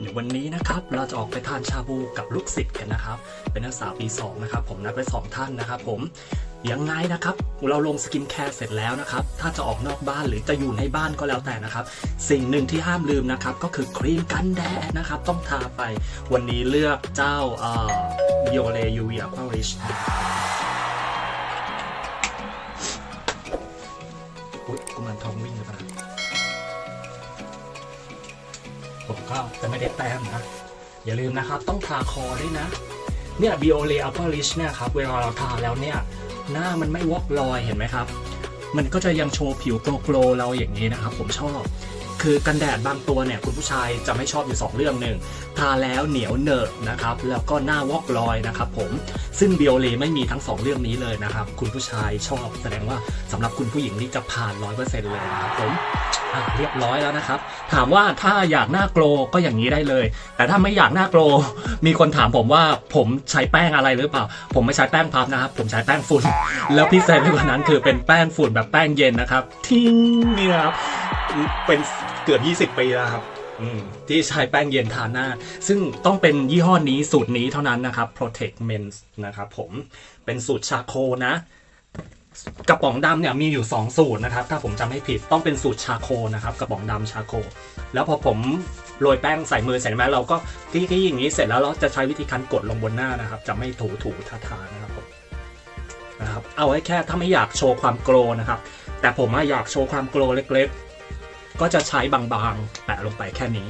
เดี๋ยววันนี้นะครับเราจะออกไปทานชาบูกับลูกศิษย์กันนะครับ เป็นนักศึกษาปี2นะครับผมนัดไปสองท่านนะครับผมยังไงนะครับ เราลงสกินแคร์เสร็จแล้วนะครับ ถ้าจะออกนอกบ้านหรือจะอยู่ในบ้านก็แล้วแต่นะครับ สิ่งหนึ่งที่ห้ามลืมนะครับ ก็คือครีมกันแดดนะครับ ต้องทาไป วันนี้เลือกเจ้าเอ่อ Biore UV Aqua Rich อุ๊ยกุมารทองวิ่งหรือเล่าผม ก็จะไม่ได้แต้มนะ อย่าลืมนะครับต้องทาคอด้วยนะ เนี่ย Biore Aqua Rich เนี่ยครับ เวลาเราทาแล้วเนี่ย หน้ามันไม่วอกลอยเห็นไหมครับ มันก็จะยังโชว์ผิวโกลโกลเราอย่างนี้นะครับ ผมชอบ คือกันแดดบางตัวเนี่ยคุณผู้ชายจะไม่ชอบอยู่ 2 เรื่องหนึ่งทาแล้วเหนียวเนอะนะครับแล้วก็หน้าวอกลอยนะครับผมซึ่ง Biore ไม่มีทั้ง 2 เรื่องนี้เลยนะครับคุณผู้ชายชอบแสดงว่าสำหรับคุณผู้หญิงนี่จะผ่าน100%เลยนะครับผมเรียบร้อยแล้วนะครับ ถามว่าถ้าอยากหน้าโกลก็อย่างนี้ได้เลย แต่ถ้าไม่อยากหน้าโกลมีคนถามผมว่าผมใช้แป้งอะไรหรือเปล่า ผมไม่ใช้แป้งพับนะครับ ผมใช้แป้งฝุ่น แล้วพิเศษไปกว่านั้นคือเป็นแป้งฝุ่นแบบแป้งเย็นนะครับ ทิ้งนี่ครับ เป็นเกือบ 20 ปีแล้วครับอืมที่ใช้แป้งเย็นทาหน้า ซึ่งต้องเป็นยี่ห้อนี้สูตรนี้เท่านั้นนะครับ Protect Men นะครับผมเป็นสูตรชาโคนะ กระป๋องดำเนี่ยมีอยู่ 2 สูตรนะครับ ถ้าผมจำไม่ผิดต้องเป็นสูตรชาโคนะครับ กระป๋องดำชาโค แล้วพอผมโรยแป้งใส่มือเสร็จไหมเราก็ที่ที่อย่างนี้เสร็จแล้วเราจะใช้วิธีการกดลงบนหน้านะครับ จะไม่ถูถูทาทานะครับผมนะครับเอาไว้แค่ถ้าไม่อยากโชว์ความโกลนะครับ แต่ผมอะอยากโชว์ความโกลเล็กๆ ก็จะใช้บางๆ แปะลงไปแค่นี้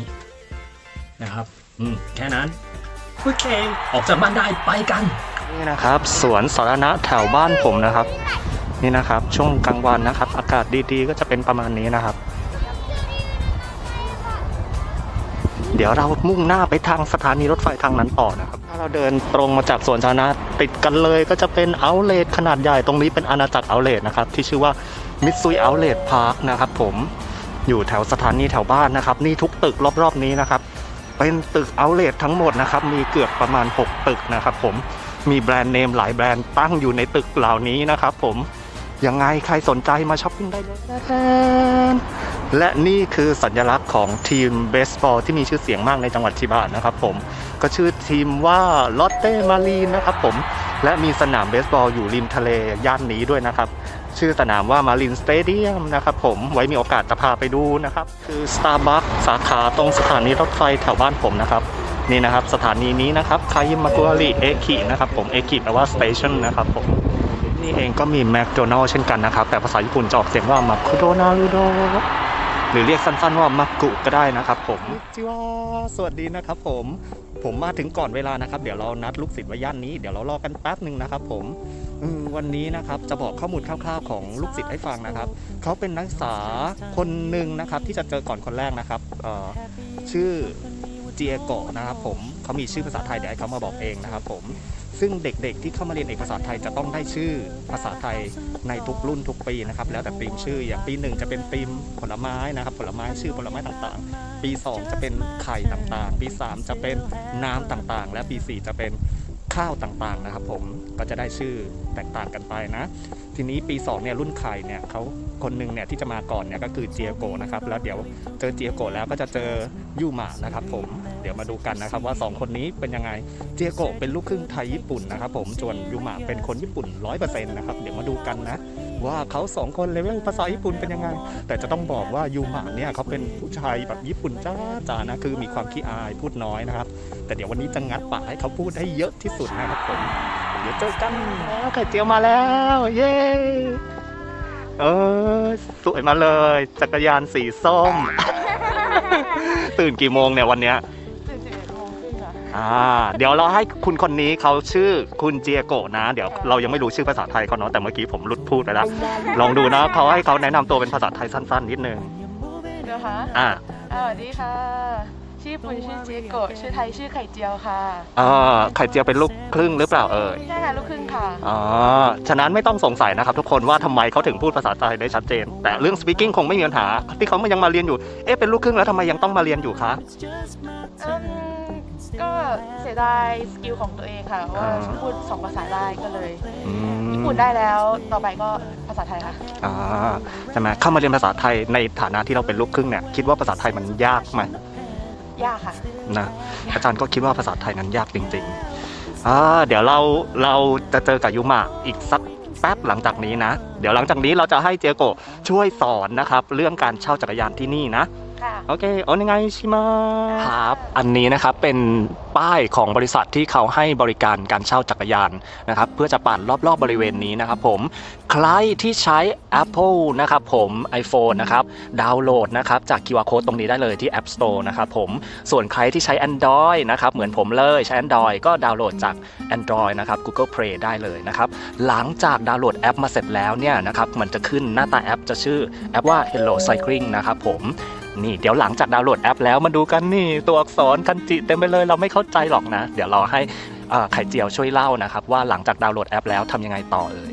นะครับ อืม แค่นั้นโอเค ออกจากบ้านได้ไปกัน นี่นะครับ สวนสาธารณะแถวบ้านผมนะครับ นี่นะครับ ช่วงกลางวันนะครับ อากาศดีๆ ก็จะเป็นประมาณนี้นะครับ เดี๋ยวเรามุ่งหน้าไปทางสถานีรถไฟทางนั้นต่อนะครับ ถ้าเราเดินตรงมาจากสวนสาธารณะติดกันเลยก็จะเป็นเอาเลทขนาดใหญ่ตรงนี้เป็นอาณาจักรเอาเลทนะครับ ที่ชื่อว่ามิตซุยเอาเลทพาร์คนะครับผม อยู่แถวสถานีแถวบ้านนะครับ นี่ทุกตึกรอบๆนี้นะครับ เป็นตึกเอาเลททั้งหมดนะครับ มีเกือบประมาณ 6 ตึกนะครับ ผมมีแบรนด์เนมหลายแบรนด์ตั้งอยู่ในตึกเหล่านี้นะครับ ผมยังไงใครสนใจมาช้อปปิ้งได้เลยนะครับและนี่คือสัญลักษณ์ของทีมเบสบอลที่มีชื่อเสียงมากในจังหวัดชิบะนะครับ ผมก็ชื่อทีมว่าลอตเต้มารีนนะครับ ผมและมีสนามเบสบอลอยู่ริมทะเลย่านนี้ด้วยนะครับ ชื่อสนามว่ามารินสเตเดียมนะครับผมไว้มีโอกาสจะพาไปดูนะครับ คือ Starbucks สาขาตรงสถานีรถไฟแถวบ้านผมนะครับ นี่นะครับ สถานีนี้นะครับคายิมากุอาริเอคินะครับผมเอคิแปลว่าสเตชันนะครับผมนี่เองก็มีแมคโดนัลล์เช่นกันนะครับ แต่ภาษาญี่ปุ่นจะออกเสียงว่ามาคุโดนารุโด หรือเรียกสั้นๆว่ามักกุก็ได้นะครับผมจิวาสวัสดีนะครับผม ผมมาถึงก่อนเวลานะครับ เดี๋ยวเรานัดลูกศิษย์ไว้ย่านนี้ เดี๋ยวเรารอกันแป๊บหนึ่งนะครับผมวันนี้นะครับจะบอกข้อมูลคร่าวๆของลูกศิษย์ให้ฟังนะครับเขาเป็นนักศึกษาคนหนึ่งนะครับที่จะเจอก่อนคนแรกนะครับชื่อเจียโกะนะครับผมเขามีชื่อภาษาไทยเดี๋ยวให้เขามาบอกเองนะครับผม ซึ่งเด็กๆที่เข้ามาเรียนเอกภาษาไทยจะต้องได้ชื่อภาษาไทยในทุกรุ่นทุกปีนะครับ แล้วแต่ธีมชื่ออย่างปีหนึ่งจะเป็นธีมผลไม้นะครับ ผลไม้ชื่อผลไม้ต่างๆ ปี 2 จะเป็นไข่ต่างๆ ปี 3 จะเป็นน้ำต่างๆ และปี 4 จะเป็นข้าวต่างๆนะครับ ผมก็จะได้ชื่อแตกต่างกันไปนะ ทีนี้ปี2เนี่ยรุ่นไข่เนี่ยเขา คนหนึ่งเนี่ยที่จะมาก่อนเนี่ยก็คือเจียโกะนะครับแล้วเดี๋ยวเจอเจียโกะแล้วก็จะเจอยูหมานะครับผมเดี๋ยวมาดูกันนะครับว่าสองคนนี้เป็นยังไงเจียโกะเป็นลูกครึ่งไทยญี่ปุ่นนะครับผมส่วนยูหมาเป็นคนญี่ปุ่น100%นะครับเดี๋ยวมาดูกันนะว่าเขาสองคนเลเวลภาษาญี่ปุ่นเป็นยังไง แต่จะต้องบอกว่ายูหมาเนี่ยเขาเป็นผู้ชายแบบญี่ปุ่นจ้าจ้านะคือมีความขี้อายพูดน้อยนะครับ แต่เดี๋ยววันนี้จะงัดปากให้เขาพูดให้เยอะที่สุดนะครับผมเดี๋ยวเจอกันแล้วไข่เจียวมาแล้ว เย้ เออ สวยมาเลย จักรยานสีส้ม ตื่นกี่โมงเนี่ยวันเนี้ยตื่น11โมงครึ่งอะอ่า เดี๋ยวเราให้คุณคนนี้เขาชื่อคุณเจียโกะนะ เดี๋ยวเรายังไม่รู้ชื่อภาษาไทยเขาเนาะแต่เมื่อกี้ผมหลุดพูดไปแล้วลองดูนะเขาให้เขาแนะนำตัวเป็นภาษาไทยสั้น ๆ นิดนึงนะคะอ่า อ่าสวัสดีค่ะ ชื่อปุณชื่อเจโกะชื่อไทยชื่อไข่เจียวค่ะอ่าไข่เจียวเป็นลูกครึ่งหรือเปล่าเอ่ยใช่ค่ะลูกครึ่งค่ะอ๋อฉะนั้นไม่ต้องสงสัยนะครับทุกคนว่าทำไมเขาถึงพูดภาษาไทยได้ชัดเจน แต่เรื่อง speaking คงไม่มีปัญหาที่เขายังมาเรียนอยู่เอ๊ะเป็นลูกครึ่งแล้วทำไมยังต้องมาเรียนอยู่คะอืมก็เสียดายสกิลของตัวเองค่ะเพราะว่าพูดสองภาษาได้ก็เลยอืมญี่ปุ่นได้แล้วต่อไปก็ภาษาไทยค่ะ อ่าใช่ไหมเข้ามาเรียนภาษาไทยในฐานะที่เราเป็นลูกครึ่งเนี่ยคิดว่าภาษาไทยมันยากไหม ยากค่ะ นะอาจารย์ก็คิดว่าภาษาไทยนั้นยากจริงๆอ่าเดี๋ยวเราเราจะเจอกับยุมะอีกสักแป๊บหลังจากนี้นะ เดี๋ยวหลังจากนี้เราจะให้เจโกะช่วยสอนนะครับ เรื่องการเช่าจักรยานที่นี่นะ ค่ะ โอเคโอนิไงชิมาครับ อันนี้นะครับเป็นป้ายของบริษัทที่เขาให้บริการการเช่าจักรยานนะครับเพื่อจะปั่นรอบๆบบริเวณนี้นะครับผมใครที่ใช้ Apple นะครับผม iPhone นะครับดาวน์โหลดนะครับจาก QR Code ตรงนี้ได้เลยที่ App Store นะครับผมส่วนใครที่ใช้ Android นะครับเหมือนผมเลยใช้ Android ก็ดาวน์โหลดจาก Android นะครับ Google Play ได้เลยนะครับหลังจากดาวน์โหลดแอปมาเสร็จแล้วเนี่ยนะครับมันจะขึ้นหน้าตาแอปจะชื่อแอปว่า Hello Cycling นะครับผม นี่เดี๋ยวหลังจากดาวน์โหลดแอปแล้วมาดูกันนี่ตัวอักษรคันจิเต็มไปเลยเราไม่เข้าใจหรอกนะ เดี๋ยวเราให้เอ่อไข่เจียวช่วยเล่านะครับ ว่าหลังจากดาวน์โหลดแอปแล้วทำยังไงต่อเอ่ย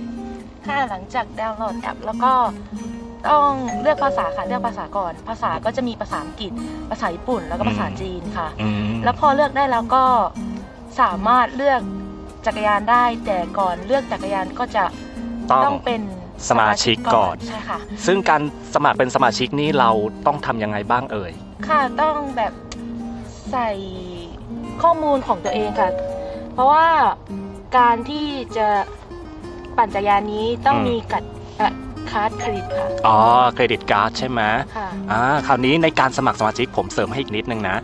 ค่ะหลังจากดาวน์โหลดแอปแล้วก็ต้องเลือกภาษาค่ะเลือกภาษาก่อน ภาษาก็จะมีภาษาอังกฤษ ภาษาญี่ปุ่นแล้วก็ภาษาอืมจีนค่ะอืมแล้วพอเลือกได้แล้วก็สามารถเลือกจักรยานได้แต่ก่อนเลือกจักรยานก็จะต้องต้องเป็น สมาชิกก่อน ใช่ค่ะ ซึ่งการสมัครเป็นสมาชิกนี่เราต้องทำยังไงบ้างเอ่ย ค่ะต้องแบบใส่ข้อมูลของตัวเองค่ะ เพราะว่าการที่จะปั่นจักรยานนี้ต้องอืม มีกัดเอ่อคัร์ดเครดิตค่ะอ๋อเครดิตการ์ดใช่ไหมค่ะ อ่าคราวนี้ในการสมัครสมาชิกผมเสริมให้อีกนิดนึงนะ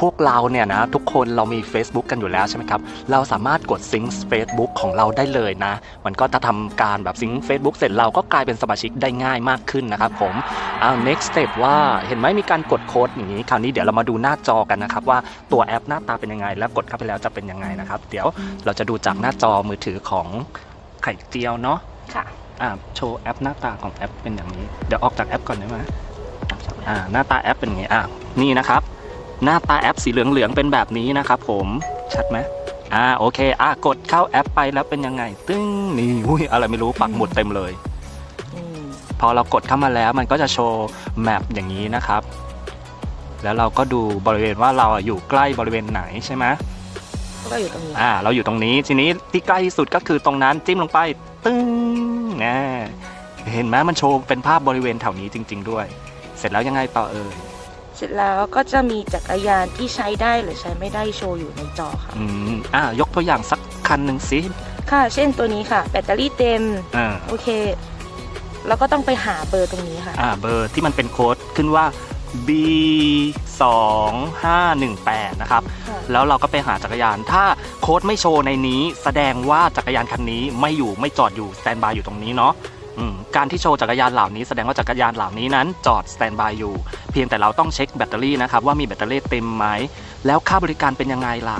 พวกเราเนี่ยนะทุกคนเรามี Facebook กันอยู่แล้วใช่ไหมครับ เราสามารถกดซิงค์ Facebook ของเราได้เลยนะ มันก็จะทำการแบบซิงค์ Facebook เสร็จเราก็กลายเป็นสมาชิกได้ง่ายมากขึ้นนะครับผมอ้าว next step ว่าเห็นไหมมีการกดโค้ดอย่างนี้คราวนี้เดี๋ยวเรามาดูหน้าจอกันนะครับ ว่าตัวแอปหน้าตาเป็นยังไง แล้วกดเข้าไปแล้วจะเป็นยังไงนะครับ เดี๋ยวเราจะดูจากหน้าจอมือถือของไข่เจียวเนาะค่ะอ่าโชว์แอปหน้าตาของแอปเป็นอย่างนี้ เดี๋ยวออกจากแอปก่อนได้ไหมอ่าหน้าตาแอปเป็นอย่างนี้อ่านี่นะครับ หน้าตาแอปสีเหลืองๆเป็นแบบนี้นะครับผมชัดไหมอ่าโอเคอ่ากดเข้าแอปไปแล้วเป็นยังไง ตึ้งนี่อุ้ยอะไรไม่รู้ปักหมุดเต็มเลยอืมพอเรากดเข้ามาแล้วมันก็จะโชว์แมปอย่างนี้นะครับ แล้วเราก็ดูบริเวณว่าเราอยู่ใกล้บริเวณไหนใช่ไหมก็อยู่ตรงนี้อ่าเราอยู่ตรงนี้ทีนี้ที่ใกล้ที่สุดก็คือตรงนั้นจิ้มลงไป ตึ้งนะเห็นไหมมันโชว์เป็นภาพบริเวณแถวนี้จริง ๆ ด้วย เสร็จแล้วยังไงต่อเอ่ยเสร็จแล้วก็จะมีจักรยานที่ใช้ได้หรือใช้ไม่ได้โชว์อยู่ในจอค่ะ อืมอ่ายกตัวอย่างสักคันหนึ่งสิ ค่ะ เช่นตัวนี้ค่ะ แบตเตอรี่เต็ม อ่า โอเค แล้วก็ต้องไปหาเบอร์ตรงนี้ค่ะ อ่า เบอร์ที่มันเป็นโค้ดขึ้นว่า B 2 5 1 8นะครับ ค่ะ แล้วเราก็ไปหาจักรยาน ถ้าโค้ดไม่โชว์ในนี้ แสดงว่าจักรยานคันนี้ไม่อยู่ไม่จอดอยู่สแตนบายอยู่ตรงนี้เนาะอืม การที่โชว์จักรยานเหล่านี้แสดงว่าจักรยานเหล่านี้นั้นจอดสแตนบายอยู่ เพียงแต่เราต้องเช็คแบตเตอรี่นะครับว่ามีแบตเตอรี่เต็มไหม แล้วค่าบริการเป็นยังไงล่ะ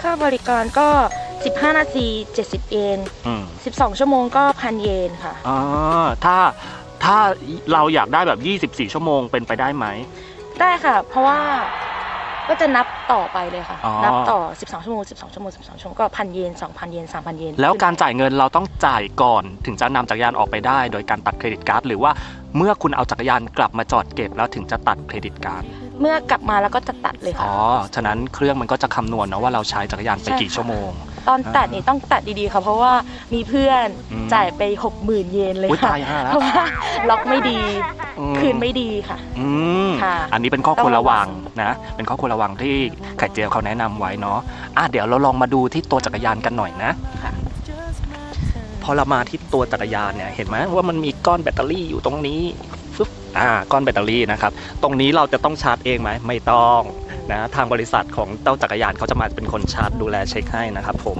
ค่าบริการก็ 15 นาที 70 เยน อืม12 ชั่วโมงก็พันเยนค่ะ อ๋อถ้าถ้าเราอยากได้แบบ 24 ชั่วโมงเป็นไปได้ไหม ได้ค่ะ เพราะว่า ก็จะนับต่อไปเลยค่ะ อ๋อ นับต่อ 12 ชั่วโมง 12 ชั่วโมง 12 ชั่วโมง ก็พันเยน 2,000 เยน 3,000 เยนแล้วการจ่ายเงินเราต้องจ่ายก่อน ถึงจะนำจักรยานออกไปได้ โดยการตัดเครดิตการ์ดหรือว่าเมื่อคุณเอาจักรยานกลับมาจอดเก็บแล้วถึงจะตัดเครดิตการ์ด เมื่อกลับมาแล้วก็จะตัดเลยค่ะ อ๋อ ฉะนั้นเครื่องมันก็จะคำนวณนะว่าเราใช้จักรยานไปใช่กี่ค่ะชั่วโมง ตอนตัดนี่ต้องตัดดีๆค่ะเพราะว่ามีเพื่อนอืมจ่ายไป 60,000 เยนเลยอุ้ยค่ะ ตายห่าแล้เพวราะว่าล็อกไม่ดี อืมคืนไม่ดีค่ะ อืมค่ะอันนี้เป็นข้อควรระวังต้องระวังนะ เป็นข้อควรระวังที่ไข่เจียวเขาแนะนำไว้เนาะอะเดี๋ยวเราลองมาดูที่ตัวจักรยานกันหน่อยนะค่ะ พอเรามาที่ตัวจักรยานเนี่ยเห็นไหมว่ามันมีก้อนแบตเตอรี่อยู่ตรงนี้ฟึบ อ่าก้อนแบตเตอรี่นะครับ ตรงนี้เราจะต้องชาร์จเองไหมไม่ต้องนะทางบริษัทของเจ้าจักรยานเขาจะมาเป็นคนชาร์จดูแลเช็คให้นะครับผม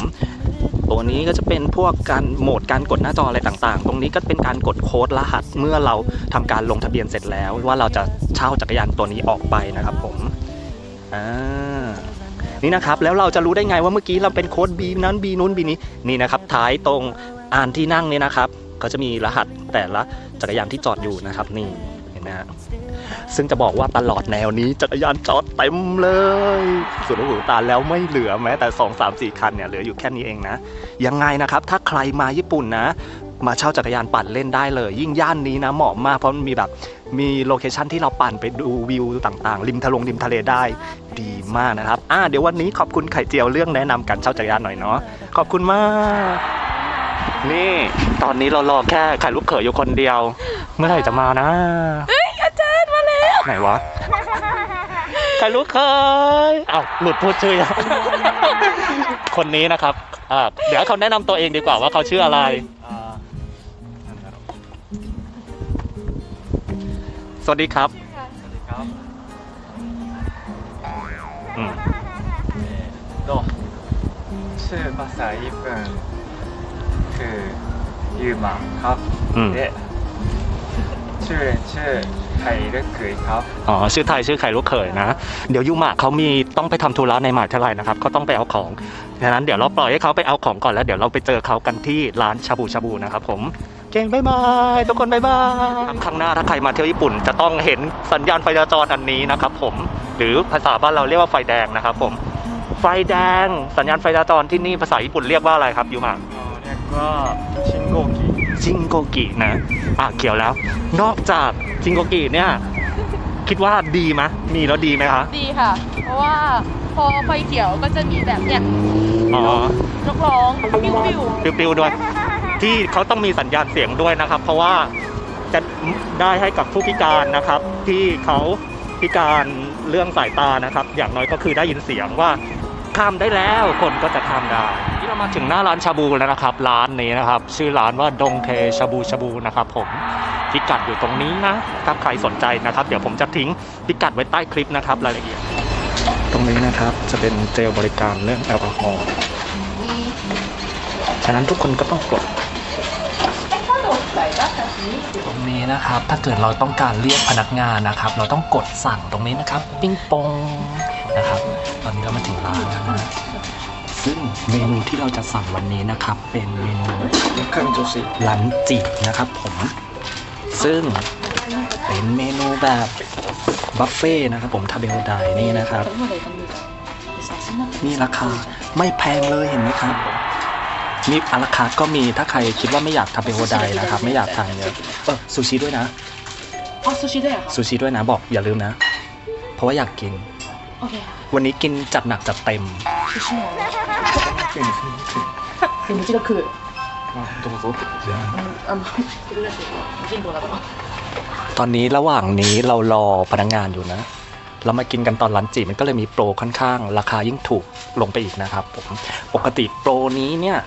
ตัวนี้ก็จะเป็นพวกการโหมดการกดหน้าจออะไรต่างๆ ตรงนี้ก็เป็นการกดโค้ดรหัสเมื่อเราทำการลงทะเบียนเสร็จแล้ว ว่าเราจะเช่าจักรยานตัวนี้ออกไปนะครับผมอ่านี่นะครับแล้วเราจะรู้ได้ไงว่าเมื่อกี้เราเป็นโค้ด B นั้น B นู้น B นี้นี่นะครับท้ายตรงอ่านที่นั่งเนี่ยนะครับ ก็จะมีรหัสแต่ละจักรยานที่จอดอยู่นะครับนี่ นไหมฮะซึ่งจะบอกว่าตลอดแนวนี้จักรยานจอดเต็มเลย ส่วนหูตาแล้วไม่เหลือแม้แต่ 2 3 4 คันเนี่ยเหลืออยู่แค่นี้เองนะ ยังไงนะครับ ถ้าใครมาญี่ปุ่นนะ มาเช่าจักรยานปั่นเล่นได้เลย ยิ่งย่านนี้นะเหมาะมากเพราะมันมีแบบมีโลเคชันที่เราปั่นไปดูวิวต่างๆ ริมทะลงริมทะเลได้ดีมากนะครับอ่าเดี๋ยววันนี้ขอบคุณไข่เจียวเรื่องแนะนำการเช่าจักรยานหน่อยเนาะขอบคุณมาก นี่ตอนนี้เรารอแค่ไข่ลูกเขยอยู่คนเดียว เมื่อไหร่จะมานะเอ้ยอาจารย์มาแล้วไหนวะไข่ลูกเขยเอ้าหลุดพูดชื่อคนนี้นะครับเดี๋ยวเขาแนะนำตัวเองดีกว่าว่าเขาชื่ออะไร สวัสดีครับอืมชื่อภาษาญี่ปุ่น คือยูมาครับอืมでชื่อเล่นชื่อไทยลึกคือครับ อ๋อชื่อไทยชื่อไข่ลูกเขยนะ เดี๋ยวยูมะเขามีต้องไปทำธุระในมหาวิทยาลัยนะครับเขาต้องไปเอาของดังนั้นเดี๋ยวเราปล่อยให้เขาไปเอาของก่อนแล้วเดี๋ยวเราไปเจอเขากันที่ร้านชาบูชาบูนะครับผมเก่งบายบายทุกคนบายบายครั้งหน้าถ้าใครมาเที่ยวญี่ปุ่น จะต้องเห็นสัญญาณไฟจราจรอันนี้นะครับผมหรือภาษาบ้านเราเรียกว่าไฟแดงนะครับผมไฟแดงสัญญาณไฟจราจรที่นี่ภาษาญี่ปุ่นเรียกว่าอะไรครับยูมะเรีย กว่าชินโกกิจิงโกกินะ อะเขียวแล้ว นอกจากจิงโกกิเนี่ย คิดว่าดีไหมมีแล้วดีไหมคะ ดีค่ะ เพราะว่าพอไฟเขียวก็จะมีแบบเนี่ยอ๋อ นกร้องปิ้วปิ้วปิวๆด้วย ที่เขาต้องมีสัญญาณเสียงด้วยนะครับ เพราะว่าจะได้ให้กับผู้พิการนะครับ ที่เขาพิการเรื่องสายตานะครับ อย่างน้อยก็คือได้ยินเสียงว่า ข้ามได้แล้ว คนก็จะข้ามได้ ที่เรามาถึงหน้าร้านชาบูแล้วนะครับ ร้านนี้นะครับ ชื่อร้านว่าดงเทชาบูชาบูนะครับผมพิกัดอยู่ตรงนี้นะ ถ้าใครสนใจนะครับ เดี๋ยวผมจะทิ้งพิกัดไว้ใต้คลิปนะครับรายละเอียด ตรงนี้นะครับจะเป็นเจลบริการเรื่องแอลกอฮอล์ฉะนั้นทุกคนก็ต้องกดตรงนี้นะครับ ถ้าเกิดเราต้องการเรียกพนักงานนะครับ เราต้องกดสั่งตรงนี้นะครับ ปิ้งปองนะครับ ตอนนี้เรามาถึงร้านแล้วนะซึ่งเมนูที่เราจะสั่งวันนี้นะครับ เป็นเมนูคันโจชิลันจินะครับผม ซึ่งเป็นเมนูแบบบัฟเฟ่ต์นะครับผมทาเบลไดนี่นะครับ นี่ราคาไม่แพงเลยเห็นไหมครับนี่อาราคาร์ทก็มีถ้าใครคิดว่าไม่อยากทาเบลไดนะครับ ไม่อยากทานเยอะเออซูชิด้วยนะอ๋อซูชิด้วยเหรอคะซูชิด้วยนะบอกอย่าลืมนะ เพราะว่าอยากกิน โอเคค่ะ วันนี้กินจัดหนักจัดเต็ม ซูชิのでもうちが食うあどうぞあの人口だから ตอนนี้ระหว่างนี้เรารอพนักงานอยู่นะ เรามากินกันตอนรันจีมันก็เลยมีโปรค่อนข้าง ราคายิ่งถูกลงไปอีกนะครับผมปกติโปรนี้เนี่ย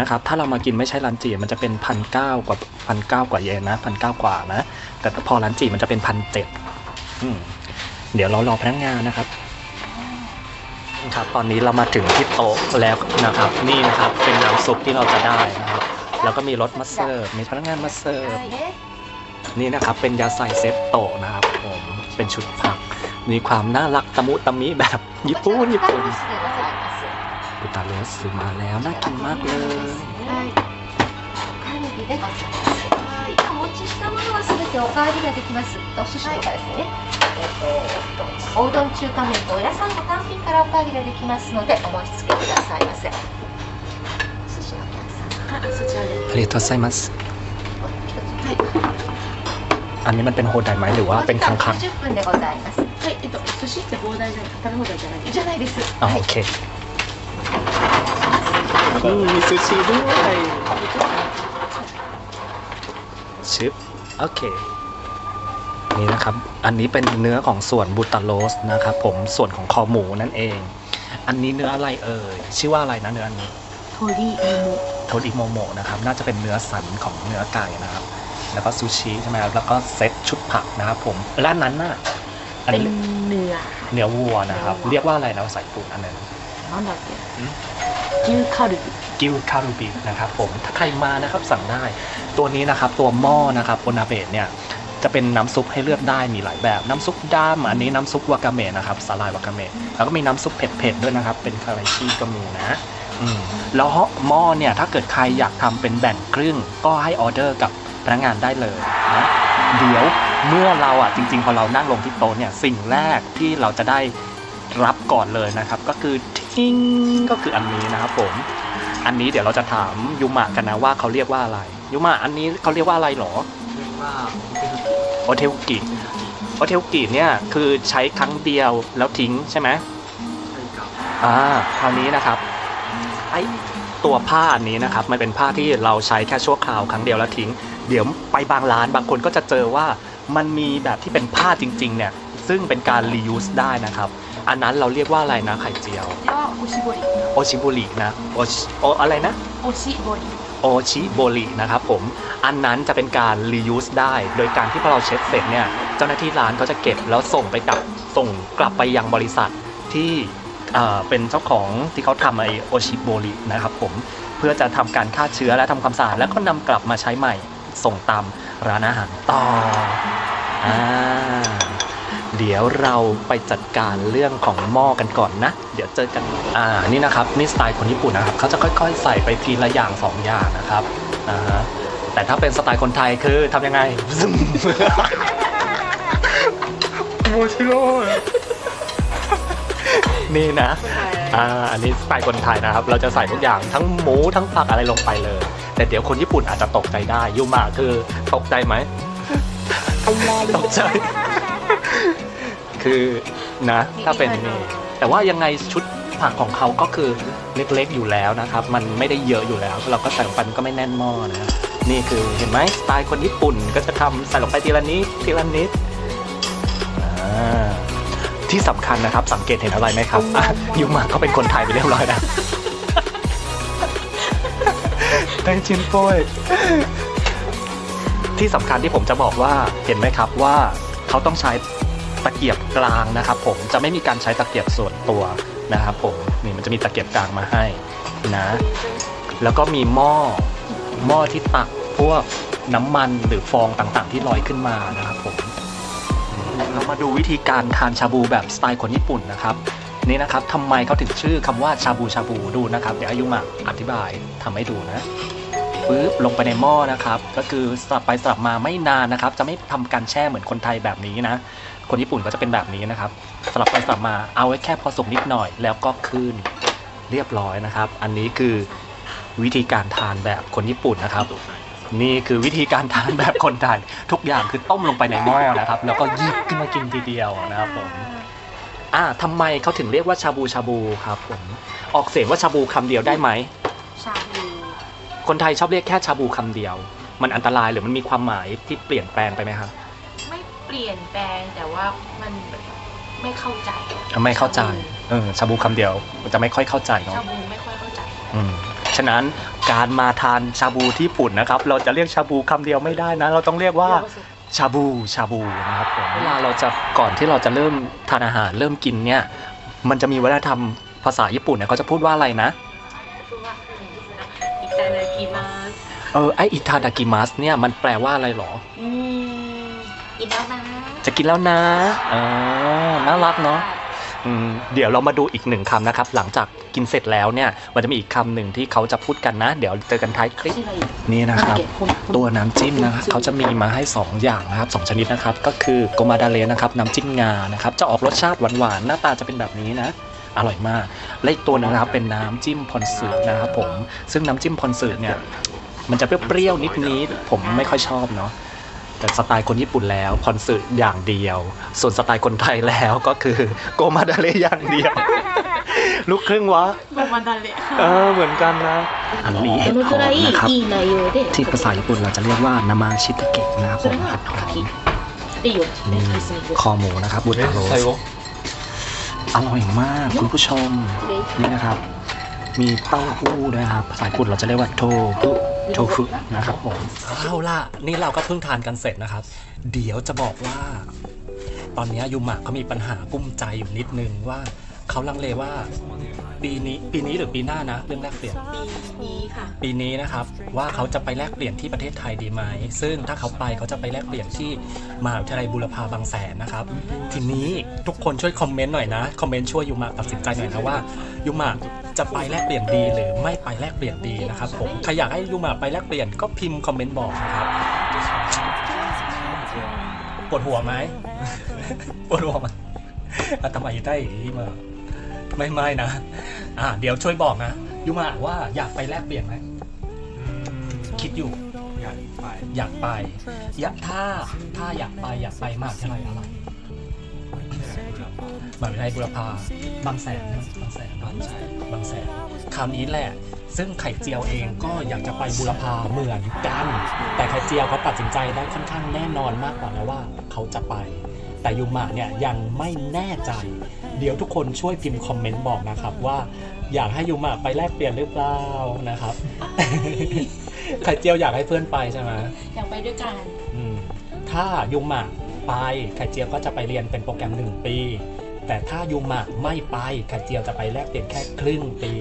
นะครับถ้าเรามากินไม่ใช่รันจีมันจะเป็นพันเก้ากว่าพันเก้ากว่าเยนนะพันเก้ากว่านะแต่พอรันจีมันจะเป็นพันเจ็ดเดี๋ยวเรารอพนักงานนะครับ ครับตอนนี้เรามาถึงที่โต๊ะแล้วนะครับ นี่นะครับเป็นน้ำซุปที่เราจะได้นะครับ แล้วก็มีรถมาเสิร์ฟมีพนักงานมาเสิร์ฟนี่นะครับเป็นยาใส่เซตโตะนะครับผมเป็นชุดผัก มีความน่ารักตะมุตะมิแบบญี่ปุ่นญี่ปุ่นบุตาโรสซื้อมาแล้วน่ากินมากเลย したものはすべておかわりができます。お寿司とかですね。えっと、おうどん中華麺とお野菜も単品からおかわりができますので、お申し付けくださいませ。寿司のお客様。はい、そちらで。 อาริโตไซมัส はい。 อันนี้มันเป็นโฮไดไหมหรือว่าเป็นคังคัง 10分でございます。はいえっと寿司って放題じゃない食べ放題じゃないですじゃないです。 อ๋อโอเคอืมมีซูชิด้วย ชิปโอเค นี่นะครับ อันนี้เป็นเนื้อของส่วนบุตาโรสนะครับผมส่วนของคอหมูนั่นเอง อันนี้เนื้ออะไรเอ่ยชื่อว่าอะไรนะเนื้ออันนี้ 鳥芋 โทริโมโมะนะครับ น่าจะเป็นเนื้อสันของเนื้อไก่นะครับ แล้วก็ซูชิใช่ไหมครับ แล้วก็เซตชุดผักนะครับผมร้านนั้นน่ะ อัน เป็น นี้ เนื้อ เนื้อวัวนะครับ เรียกว่าอะไรนะภาษาญี่ปุ่นอันนั้น なんだっけうん牛カルビ กิ้วคารุบินะครับผมถ้าใครมานะครับสั่งได้ ตัวนี้นะครับตัวหม้อนะครับโอนาเบะเนี่ยจะเป็นน้ำซุปให้เลือกได้มีหลายแบบ น้ำซุปดำอันนี้น้ำซุปวากาเมะนะครับสาลายวากาเมะแล้วก็มีน้ำซุปเผ็ดๆด้วยนะครับ เป็นคาราชิก็มีนะแล้วหม้อเนี่ยถ้าเกิดใครอยากทำเป็นแบ่งครึ่ง ก็ให้ออเดอร์กับพนักงานได้เลยนะเดี๋ยวเมื่อเราอะจริง ๆ พอเรานั่งลงที่โต๊ะเนี่ยสิ่งแรกที่เราจะได้รับก่อนเลยนะครับ ก็คือทิ้งก็คืออันนี้นะครับผม อันนี้เดี๋ยวเราจะถามยูมะกันนะว่าเขาเรียกว่าอะไรยูมะอันนี้เขาเรียกว่าอะไรหรอเรียกว่าโอเทลกิโอเทลกิเนี่ยคือใช้ครั้งเดียวแล้วทิ้งใช่ไหมใช่ครับอ่าคราวนี้นะครับไอตัวผ้าอันนี้นะครับมันเป็นผ้าที่เราใช้แค่ชั่วคราวครั้งเดียวแล้วทิ้ง เดี๋ยวไปบางร้านบางคนก็จะเจอว่ามันมีแบบที่เป็นผ้าจริงๆเนี่ยซึ่งเป็นการ reuse ได้นะครับ อันนั้นเราเรียกว่าอะไรนะไข่เจียวเรียกว่าโอชิโบริโอชิโบรินะโอชโออะไรนะโอชิโบริโอชิโบรินะครับผม อันนั้นจะเป็นการ reuse ได้ โดยการที่พอเราเช็ดเสร็จเนี่ย เจ้าหน้าที่ร้านเขาจะเก็บแล้วส่งไปกลับส่งกลับไปยังบริษัทที่เป็นเจ้าของที่เขาทำไอโอชิโบรินะครับผม เพื่อจะทำการฆ่าเชื้อและทำความสะอาดแล้วก็นำกลับมาใช้ใหม่ส่งตามร้านอาหารต่ออ่า เดี๋ยวเราไปจัดการเรื่องของหม้อกันก่อนนะ เดี๋ยวเจอกัน อ่า นี่นะครับ นี่สไตล์คนญี่ปุ่นนะครับ เขาจะค่อยๆ ใส่ไปทีละอย่างสองอย่างนะครับอ่าฮะแต่ถ้าเป็นสไตล์คนไทยคือทำยังไงซึมโมชิโร่นี่นะ อ่า อันนี้สไตล์คนไทยนะครับ เราจะใส่ทุกอย่างทั้งหมูทั้งผักอะไรลงไปเลย แต่เดี๋ยวคนญี่ปุ่นอาจจะตกใจได้ยูมะคือตกใจไหมตกใจ คือนะ ถ้าเป็นนี่แต่ว่ายังไงชุดผักของเขาก็คือเล็กๆอยู่แล้วนะครับ มันไม่ได้เยอะอยู่แล้วเราก็ใส่ลงไปมันก็ไม่แน่นหม้อนะ นี่คือเห็นไหมสไตล์คนญี่ปุ่นก็จะทำใส่ลงไปทีละนิดทีละนิดอ่าที่สำคัญนะครับ สังเกตเห็นอะไรไหมครับอะยูมาก็เป็นคนไทยไปเรียบร้อยนะได้จินโป้ยที่สำคัญที่ผมจะบอกว่าเห็นไหมครับว่าเขาต้องใช้ตะ เกียบกลางนะครับผมจะไม่มีการใช้ตะเกียบส่วนตัวนะครับผมนี่มันจะมีตะเกียบกลางมาให้นะ แล้วก็มีหม้อหม้อที่ตักพวกน้ำมันหรือฟองต่างๆ ที่ลอยขึ้นมานะครับผมเรามาดูวิธีการทานชาบูแบบสไตล์คนญี่ปุ่นนะครับนี่นะครับทำไมเขาถึงชื่อคำว่าชาบูชาบูดูนะครับ เดี๋ยวอายุมาอธิบายทำให้ดูนะปึ๊บลงไปในหม้อนะครับ ก็คือสลับไปสลับมาไม่นานนะครับ จะไม่ทำการแช่เหมือนคนไทยแบบนี้นะ คนญี่ปุ่นก็จะเป็นแบบนี้นะครับสลับไปสลับมาเอาไว้แค่พอสุกนิดหน่อย แล้วก็ขึ้นเรียบร้อยนะครับ อันนี้คือวิธีการทานแบบคนญี่ปุ่นนะครับ นี่คือวิธีการทานแบบคนไทยทุกอย่างคือต้มลงไปในหม้อนะครับ แล้วก็หยิบขึ้นมากินทีเดียวนะครับผมอ่าทำไมเขาถึงเรียกว่าชาบูชาบูครับผมออกเสียงว่าชาบูคำเดียวได้ไหมชาบูคนไทยชอบเรียกแค่ชาบูคำเดียว มันอันตรายหรือมันมีความหมายที่เปลี่ยนแปลงไปไหมครับไม่ เปลี่ยนแปลงแต่ว่ามันแบบไม่เข้าใจไม่เข้าใจเออชาบูคำเดียวมันจะไม่ค่อยเข้าใจเนาะชาบูไม่ค่อยเข้าใจอืมฉะนั้นการมาทานชาบูที่ญี่ปุ่นนะครับ เราจะเรียกชาบูคำเดียวไม่ได้นะ เราต้องเรียกว่าชาบูชาบูนะครับผมเวลาเราจะก่อนที่เราจะเริ่มทานอาหารเริ่มกินเนี่ย มันจะมีวัฒนธรรมภาษาญี่ปุ่นเนี่ยเขาจะพูดว่าอะไรนะพูดว่าอิตาลีกิมาสเออไออิทาดากิมัสเนี่ยมันแปลว่าอะไรหรออืม กินแล้วนะจะกินแล้วนะอ่าน่ารักเนาะอืมเดี๋ยวเรามาดูอีกหนึ่งคำนะครับ หลังจากกินเสร็จแล้วเนี่ย มันจะมีอีกคำหนึ่งที่เขาจะพูดกันนะ เดี๋ยวเจอกันท้ายคลิปนี่นะครับ ตัวน้ำจิ้มนะครับเขาจะมีมาให้ 2 อย่างนะครับสองชนิดนะครับ ก็คือโกมาดาเลนะครับน้ำจิ้มงานะครับ จะออกรสชาติหวานๆ หน้าตาจะเป็นแบบนี้นะ อร่อยมาก และอีกตัวหนึงนะครับเป็นน้ำจิ้มพอนสืดนะครับผม ซึ่งน้ำจิ้มพอนสืดเนี่ย มันจะเปรี้ยวๆนิดๆผมไม่ค่อยชอบเนาะ แต่สไตล์คนญี่ปุ่นแล้วคอนเสิร์ตอย่างเดียว ส่วนสไตล์คนไทยแล้วก็คือโกมาดาเลอย่างเดียว ลูกครึ่งวะโกมาดาเลเออเหมือนกันนะอันนี้เห็ดหอมนะครับที่ภาษาญี่ปุ่นเราจะเรียกว่านามาชิตะเกะนะครับผมเห็ดหอมนี่คอหมูนะครับบุตรโรสอร่อยมากคุณผู้ชมนี่นะครับ มีเต้าหู้ด้วยครับภาษาญี่ปุ่นเราจะเรียกว่าโทบุ โทฟุนะครับผมเอาล่ะ นี่เราก็เพิ่งทานกันเสร็จนะครับ เดี๋ยวจะบอกว่า ตอนนี้ยูมะเขามีปัญหากุ้มใจอยู่นิดนึงว่า เขาลังเลว่า ปีนี้ปีนี้หรือปีหน้านะ เรื่องแลกเปลี่ยน ปีนี้ค่ะ ปีนี้นะครับว่าเขาจะไปแลกเปลี่ยนที่ประเทศไทยดีไหมซึ่งถ้าเขาไปเขาจะไปแลกเปลี่ยนที่มหาวิทยาลัยบูรพาบางแสนนะครับ ทีนี้ทุกคนช่วยคอมเมนต์หน่อยนะคอมเมนต์ช่วยยูมาตัดสินใจหน่อยนะว่ายูมาจะไปแลกเปลี่ยนดีหรือไม่ไปแลกเปลี่ยนดีนะครับผมใครอยากให้ยูมาไปแลกเปลี่ยนก็พิมพ์คอมเมนต์บอกนะครับปวดหัวไหมปวดหัวไหมอะทำไมได้อย่างนี้มา ไม่ไม่นะ อ่า เดี๋ยวช่วยบอกนะยูมาว่าอยากไปแลกเปลี่ยนไหมคิดอยู่ อยากไป อยากไปอยากถ้าถ้าอยากไปอยากไปมาวิทยาลัยอะไรมหาวิทยาลัยบุรพาบางแสนนะบางแสนบางแสนบางแสนคราวนี้แหละ ซึ่งไข่เจียวเองก็อยากจะไปบุรพาเหมือนกัน แต่ไข่เจียวเขาตัดสินใจได้ค่อนข้างแน่นอนมากกว่าแล้วว่าเขาจะไป แต่ยูมะเนี่ยยังไม่แน่ใจ เดี๋ยวทุกคนช่วยพิมพ์คอมเมนต์บอกนะครับว่าอยากให้ยูมะไปแลกเปลี่ยนหรือเปล่านะครับ ไข่เจียวอยากให้เพื่อนไปใช่ไหมอยากไปด้วยกันอืมถ้ายูมะไปไข่เจียวก็จะไปเรียนเป็นโปรแกรมหนึ่งปี แต่ถ้ายูมะไม่ไปไข่เจียวจะไปแลกเปลี่ยนแค่ครึ่งปี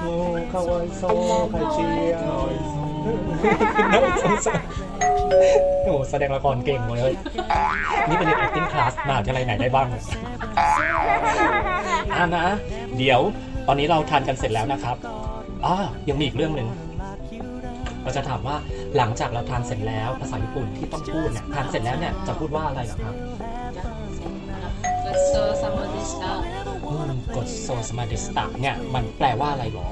โอ้คาวายโซไข่เจียวน่าสงสารโอ้แสดงละครเก่งเลย นี่เป็นเรียน acting class มหาวิทยาลัยไหนได้บ้าง อ่านะ เดี๋ยวตอนนี้เราทานกันเสร็จแล้วนะครับอ่ายังมีอีกเรื่องหนึ่งเราจะถามว่าหลังจากเราทานเสร็จแล้ว ภาษาญี่ปุ่นที่ต้องพูดเนี่ยทานเสร็จแล้วเนี่ยจะพูดว่าอะไรเหรอครับกดโซสมาดิสตากดสมาตาเนี่ยมันแปลว่าอะไรหรอ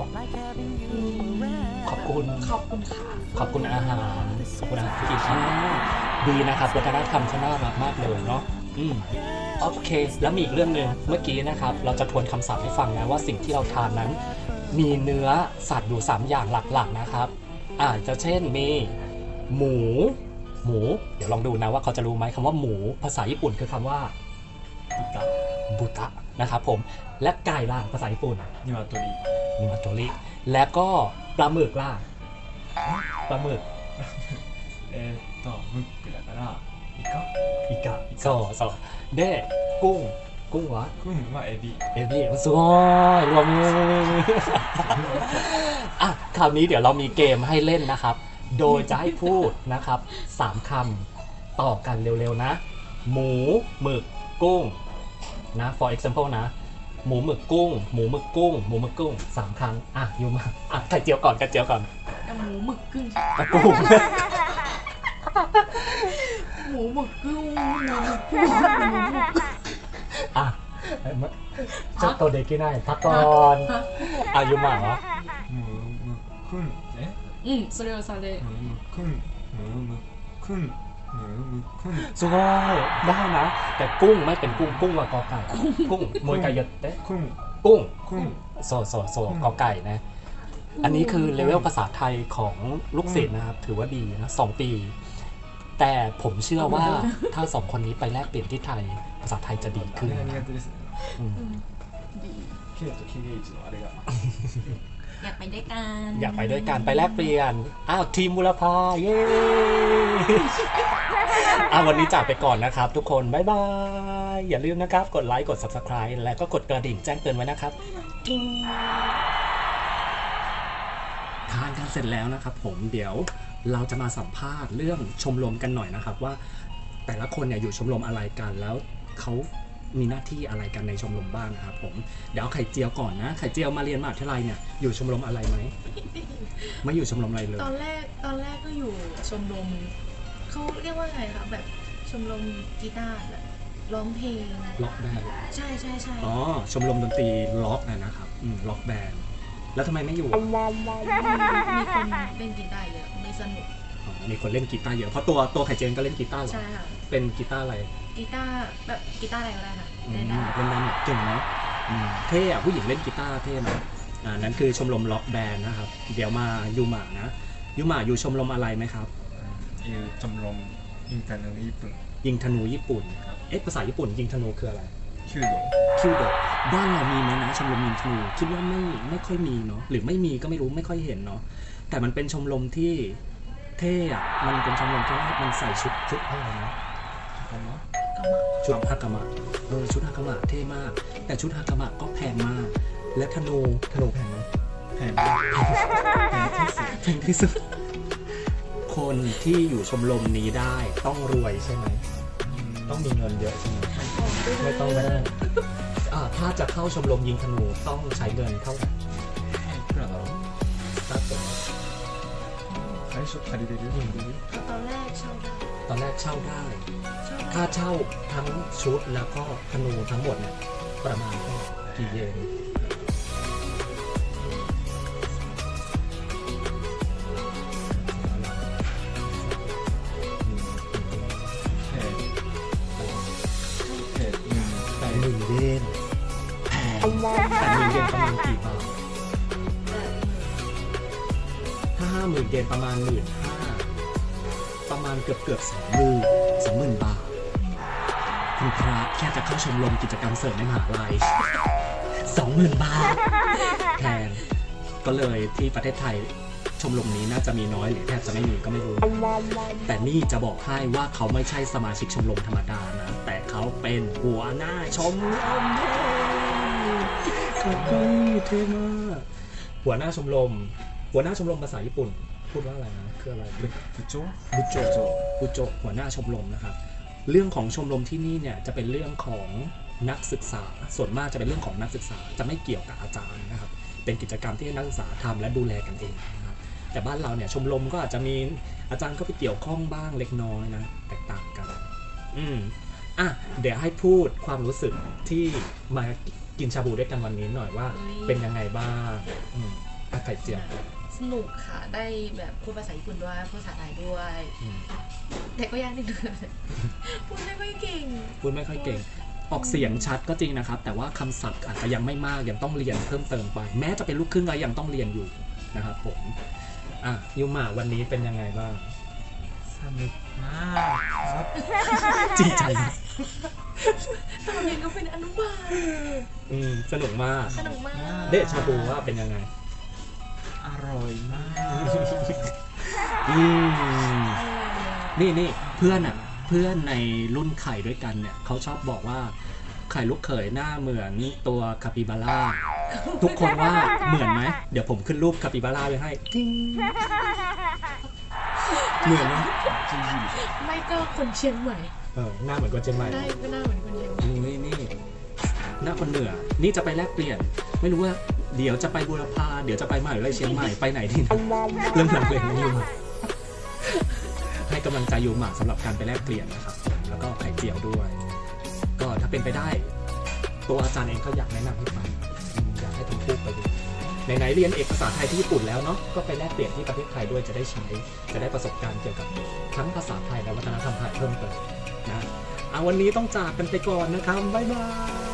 ขอบคุณ ขอบคุณค่ะ ขอบคุณอาหาร ขอบคุณอาหารที่ดีดีนะครับวัฒนธรรมเขาน่ารักมากเลยเนาะ โอเค แล้วมีอีกเรื่องหนึ่งเมื่อกี้นะครับ เราจะทวนคำศัพท์ให้ฟังนะว่าสิ่งที่เราทานนั้น มีเนื้อสัตว์อยู่ 3 อย่างหลักๆนะครับอาจจะเช่นมีหมู หมู เดี๋ยวลองดูนะว่าเขาจะรู้ไหมคำว่าหมูภาษาญี่ปุ่นคือคำว่าบุตะบุตะนะครับผมและไก่ล่ะภาษาญี่ปุ่นนิมาโตรินิมาโตริและก็ปลาหมึกล่ะปลาหมึกเออต่อมึกกระดา イカ อีกะโซโซเด้กุ้ง กุ้งวะ クンはエビ เอบี้สวยรวมมืออ่ะคราวนี้เดี๋ยวเรามีเกมให้เล่นนะครับ โดยจะให้พูดนะครับสามคำต่อกันเร็วๆนะ หมูหมึกกุ้งนะ for example นะ หมูหมึกกุ้ง หมูหมึกกุ้ง หมูหมึกกุ้งสามครั้งอ่ะยูมาอ่ะไข่เจียวก่อนไข่เจียวก่อน แต่หมูหมึกกึ่ง อ่ะกุ้ง หมูหมึกกึ่งหมูหมึกกึ่งหมูหมึกกึ่ง อ่ะちょっとできないพักก่อนอายุมาเหรอ ムムクンえ อืมそれをされムムクンムムクンムムクン สวยได้นะ แต่กุ้งไม่เป็นกุ้งกุ้งว่ากอไก่ กุ้งมวยไก่ยดเตะ クン กุ้ง クン โซโซโซกอไก่นะ อันนี้คือเลเวลภาษาไทยของลูกศิษย์นะครับ ถือว่าดีนะสองปี แต่ผมเชื่อว่าถ้าสองคนนี้ไปแลกเปลี่ยนที่ไทย ภาษาไทยจะดีขึ้นอยากไปด้วยกันอยากไปด้วยกันไปแลกเปลี่ยน อ้าวทีมบุรพาเย้อาวันนี้จากไปก่อนนะครับ ทุกคนบายบาย อย่าลืมนะครับ กดไลค์กด subscribe และก็กดกระดิ่งแจ้งเตือนไว้นะครับทานกันเสร็จแล้วนะครับผมเดี๋ยว เราจะมาสัมภาษณ์เรื่องชมรมกันหน่อยนะครับ ว่าแต่ละคนเนี่ยอยู่ชมรมอะไรกัน แล้วเขามีหน้าที่อะไรกันในชมรมบ้างนะครับผมเดี๋ยวเอาไข่เจียวก่อนนะไข่เจียวมาเรียนมหาวิทยาลัยเนี่ยอยู่ชมรมอะไรไหมไม่อยู่ชมรมอะไรเลยตอนแรกตอนแรกก็อยู่ชมรมเขาเรียกว่าไงคะแบบชมรมกีตาร์แบบร้องเพลงล็อกได้ใช่ใช่ใช่อ๋อชมรมดนตรีล็อกนะนะครับอืมล็อกแบนด์ แล้วทำไมไม่อยู่ มีคนเล่นกีตาร์เยอะมีสนุกมีคนเล่นกีตาร์เยอะ เพราะตัวตัวไข่เจนก็เล่นกีตาร์หรอใช่ค่ะเป็นกีตาร์อะไรกีตาร์แบบกีตาร์อะไรก็ได้ค่ะเล่นได้เล่ก่งเนาะเท่อะผู้หญิงเล่นกีตาร์เท่เนะอ่านั้นคือชมรมล็อกแบนนะครับ เดี๋ยวมายูหมานะยูหมาอยู่ชมรมอะไรไหมครับ อยู่ชมรมยิงธนูญี่ปุ่น ยิงธนูญี่ปุ่น ครับ เอ๊ะภาษาญี่ปุ่นยิงธนูคืออะไร คิวโดคิวโดบ้านเรามีไหมนะชมรมมินธนูคิดว่าไม่ไม่ค่อยมีเนาะหรือไม่มีก็ไม่รู้ไม่ค่อยเห็นเนาะแต่มันเป็นชมรมที่เท่อะมันเป็นชมรมที่มันใส่ชุดชุดอะไรนาะชุดฮากามะเออชุดฮากามะเท่มาก แต่ชุดฮากามะก็แพงมาก และธนูธนูแพงไหมแพงแพงที่สุดคนที่อยู่ชมรมนี้ได้ต้องรวยใช่ไหมต้องมีเงินเยอะใช่ไหม ไม่ต้องก็ได้อ่าถ้าจะเข้าชมรมยิงธนูต้องใช้เงินเท่าไหร่ いくらだろう ถ้าผม 最初借りれる借りれる ตอนแรกเช่าได้ ตอนแรกเช่าได้ เช่า ค่าเช่าทั้งชุดแล้วก็ธนูทั้งหมดเนี่ยประมาณก็กี่เยน มื่นเยนแพงแปดหมื่นเยนประมาณกี่บาทถ้าห้าหมื่นเยนประมาณหมื่นห้าประมาณเกือบเกือบสองหมื่นสองหมื่นบาทครับแค่จะเข้าชมรมกิจกรรมเสริมในมหาลัยสองหมื่นบาทแพงก็เลยที่ประเทศไทยชมรมนี้น่าจะมีน้อยหรือแทบจะไม่มีก็ไม่รู้ แต่นี่จะบอกให้ว่าเขาไม่ใช่สมาชิกชมรมธรรมดานะแต่ เขาเป็นหัวหน้าชมรมครับเท่มากหัวหน้าชมรม หัวหน้าชมรมภาษาญี่ปุ่น พูดว่าอะไรนะคืออะไร部長บุโจบุโจหัวหน้าชมรมนะครับ เรื่องของชมรมที่นี่เนี่ยจะเป็นเรื่องของนักศึกษา ส่วนมากจะเป็นเรื่องของนักศึกษา จะไม่เกี่ยวกับอาจารย์นะครับ เป็นกิจกรรมที่นักศึกษาทำและดูแลกันเองนะครับ แต่บ้านเราเนี่ยชมรมก็อาจจะมีอาจารย์ก็ไปเกี่ยวข้องบ้างเล็กน้อยนะ แตกต่างกัน อืม่ะเดี๋ยวให้พูดความรู้สึกที่มากินชาบูด้วยกันวันนี้หน่อยว่า เป็นยังไงบ้างอืาไข่เจียวสนุกค่ะได้แบบพูดภาษาญี่ปุ่นด้วยพูดภาษาไทยด้วยแต่ก็ยากนิดนึงพูดไม่ค่อยเก่ง พูดไม่ค่อยเก่ง ออกเสียงชัดก็จริงนะครับ แต่ว่าคำศัพท์อาจจะยังไม่มากยังต้องเรียนเพิ่มเติมไป แม้จะเป็นลูกครึ่งก็ยังต้องเรียนอยู่นะครับผมอะยูมาวันนี้เป็นยังไงบ้าง สนุกมากครับ จริงใจมาก ตอนนี้ก็เป็นอนุบาลอืมสนุกมาก สนุกมาก เดชชาบูว่าเป็นยังไง อร่อยมากอืมนี่นี่เพื่อนอะ เพื่อนในรุ่นไข่ด้วยกันเนี่ยเขาชอบบอกว่า ไข่ลูกเขยหน้าเหมือนตัวคาปิบาร่าทุกคนว่าเหมือนไหม เดี๋ยวผมขึ้นรูปคาปิบาร่าไปให้ เหมือนไหมไม่ก็คนเชียงใหม่ เออหน้าเหมือนคนเชียงใหม่ได้ก็หน้าเหมือนคนเชียงใหม่นี่นี่นี่หน้าคนเหนือ นี่จะไปแลกเปลี่ยน ไม่รู้ว่า เดี๋ยวจะไปบูรพา เดี๋ยวจะไปมหาวิทยาลัยเชียงใหม่ ไปไหนที่ไหนเริ่มหลังเลงนะยูมาให้กำลังใจยูมาสำหรับการไปแลกเปลี่ยนนะครับ แล้วก็ไข่เจียวด้วย ก็ถ้าเป็นไปได้ ตัวอาจารย์เองก็อยากแนะนำให้ไปอืมอยากให้ทั้งคู่ไปดู ไหนๆเรียนเอกภาษาไทยที่ญี่ปุ่นแล้วเนาะก็ไปแลกเปลี่ยนที่ประเทศไทยด้วยจะได้ใช้ จะได้ประสบการณ์เกี่ยวกับทั้งภาษาไทยและวัฒนธรรมไทยเพิ่มเติมนะอะวันนี้ต้องจากกันไปก่อนนะครับบ๊ายบาย